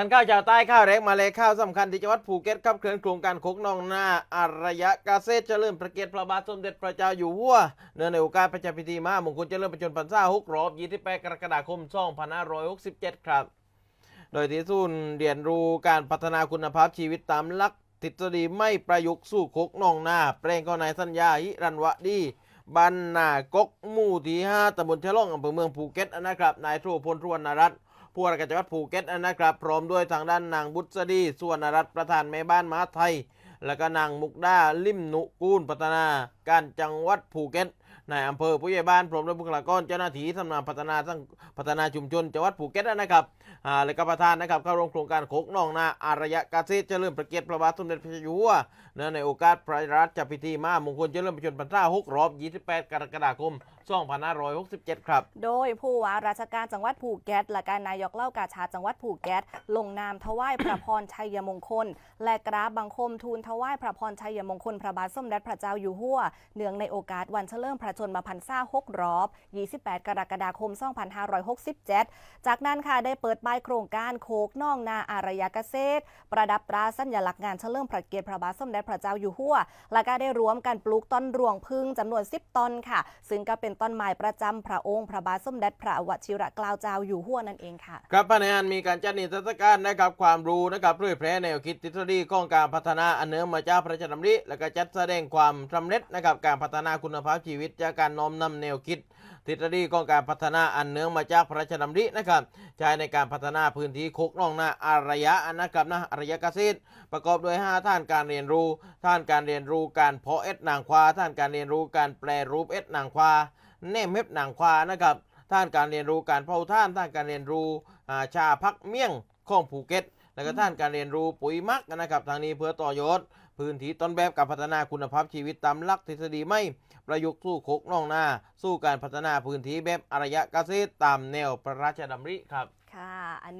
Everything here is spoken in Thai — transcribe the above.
ท่านข้าวชาวใต้ข้าวแรงมาเลยข้าวสำคัญที่จังหวัดภูเก็ตครับเคลื่อนโครงการโคกนองหน้าอารยะกาเซตเจริญพระเกียรติพระบาทสมเด็จพระเจ้าอยู่หัวเนื่องในโอกาสพระเจ้าพิธีมามงคลเจริญประชนพรรษาหกรอบ28กรกฎาคม2567ครับ โดยที่ศูนย์เรียนรู้การพัฒนาคุณภาพชีวิตตามหลักทฤษฎีไม่ประยุกต์สู่โคกนองหน้าแปลงก็นายสัญญาหิรันวะดีบ้านนากกหมู่ที่5ตำบลฉลองอำเภอเมืองภูเก็ตนะครับนายโทพลทวนนรัตน์ ผู้ว่าราชการจังหวัดภูเก็ตนะครับ พร้อมด้วยทางด้านนางบุษดีส่วนรัฐประธานแม่บ้านมหาไทย และก็นางมุกดาลิมนุกูลพัฒนา การจังหวัดภูเก็ตนายอำเภอผู้ใหญ่บ้านพร้อมด้วยบุคลากรเจ้าหน้าที่สำนักพัฒนาสังพัฒนาชุมชนจังหวัดภูเก็ตนะครับอ่าและก็ประธานนะครับเข้าร่วมโครงการโคกนองนาอารยะเกษตรเจริญพระเกียรติพระบาทสมเด็จพระเจ้าอยู่หัวเนื่องในโอกาสพระราชพิธีมามงคลเจริญประชนพรรษาหกรอบ 28 กรกฎาคม 2567 ครับ โดยผู้ว่าราชการจังหวัดภูเก็ตและการนายกเล่ากาชาจังหวัดภูเก็ตลงนามถวายพระพรชัยมงคล และกราบบังคมทูลถวายพระพรชัยมงคลพระบาทสมเด็จพระเจ้าอยู่หัวเนื่องในโอกาสวันเฉลิมพระชนมพรรษา6รอบ 28 กรกฎาคม 2567 จากนั้นค่ะได้เปิดป้ายโครงการโคกน่องนาอารยาเกษตร ประดับตราสัญลักษณ์งานเฉลิมพระเกียรติพระบาทสมเด็จพระเจ้าอยู่หัว และก็ได้รวมกันปลูกต้นรวงพึ่งจำนวน 10 ต้นค่ะ ซึ่งก็เป็นต้นไม้ประจำพระองค์พระบาทสมเด็จพระวชิรเกล้าเจ้าอยู่หัวนั่นเองค่ะ ครับภายในงานมีการจัดนิทรรศการนะครับความรู้นะครับเผยแพร่แนวคิดทฤษฎีของการพัฒนาอันเนื่องมาจากพระราชดำริและก็จัดแสดงความสำเร็จนะครับการพัฒนาคุณภาพชีวิต จากการน้อมนำแนวคิด ทฤษฎีของการพัฒนาอันเนื่องมาจากพระราชดำรินะครับใช้ในการพัฒนาพื้นที่โคกน้องนาอารยะนะครับนะอารยะเกษตรประกอบด้วย 5 ท่านการเรียนรู้ ท่านการเรียนรู้การเพาะเอ็ดนางควาท่านการเรียนรู้การแปลรูปเอ็ดนางควาเนมเฮ็บนางควานะครับท่านการเรียนรู้การเผาท่านท่านการเรียนรู้อาชาพักเมี่ยงของภูเก็ต แล้วก็ท่านการเรียนรู้ปุ๋ยมักนะครับทางนี้เพื่อต่อยอด พื้นที่ต้นแบบการพัฒนาคุณภาพชีวิตตามหลักทฤษฎีไม่ประยุกต์สู้โคกน้องนา สู้การพัฒนาพื้นที่แบบอารยะเกษตรตามแนวพระราชดำริครับ ค่ะ อันนี้